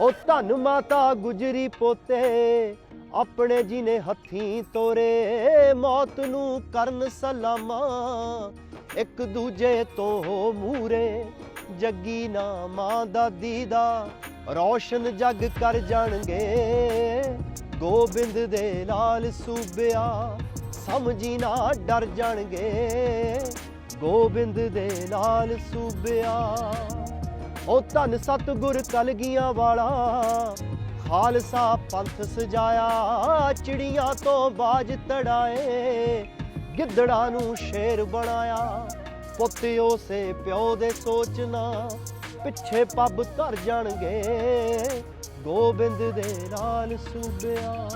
ਉਹ ਧੰਨ ਮਾਤਾ ਗੁਜਰੀ ਪੋਤੇ, ਆਪਣੇ ਜੀ ਨੇ ਹੱਥੀਂ ਤੋਰੇ, ਮੌਤ ਨੂੰ ਕਰਨ ਸਲਾਮਾਂ, ਇੱਕ ਦੂਜੇ ਤੋਂ ਮੂਰੇ, ਜੱਗੀ ਨਾ ਮਾਂ ਦਾਦੀ ਦਾ ਰੌਸ਼ਨ ਜੱਗ ਕਰ ਜਾਣਗੇ। ਗੋਬਿੰਦ ਦੇ ਲਾਲ ਸੂਬਿਆ, ਸਮਝੀ ਨਾ ਡਰ ਜਾਣਗੇ। ਗੋਬਿੰਦ ਦੇ ਲਾਲ ਸੂਬਿਆ ਉਹ ਧਨ ਸਤਗੁਰ ਕਲਗੀਆਂ ਵਾਲਾ। ਖਾਲਸਾ ਪੰਥ ਸਜਾਇਆ, ਚਿੜੀਆਂ ਤੋਂ ਬਾਜ ਤੜਾਏ, ਗਿੱਦੜਾਂ ਨੂੰ ਸ਼ੇਰ ਬਣਾਇਆ। ਪੁੱਤ ਉਸੇ ਪਿਓ ਦੇ ਸੋਚਣਾ, ਪਿੱਛੇ ਪੱਬ ਧਰ ਜਾਣਗੇ। ਗੋਬਿੰਦ ਦੇ ਨਾਲ ਸੂਬਿਆ।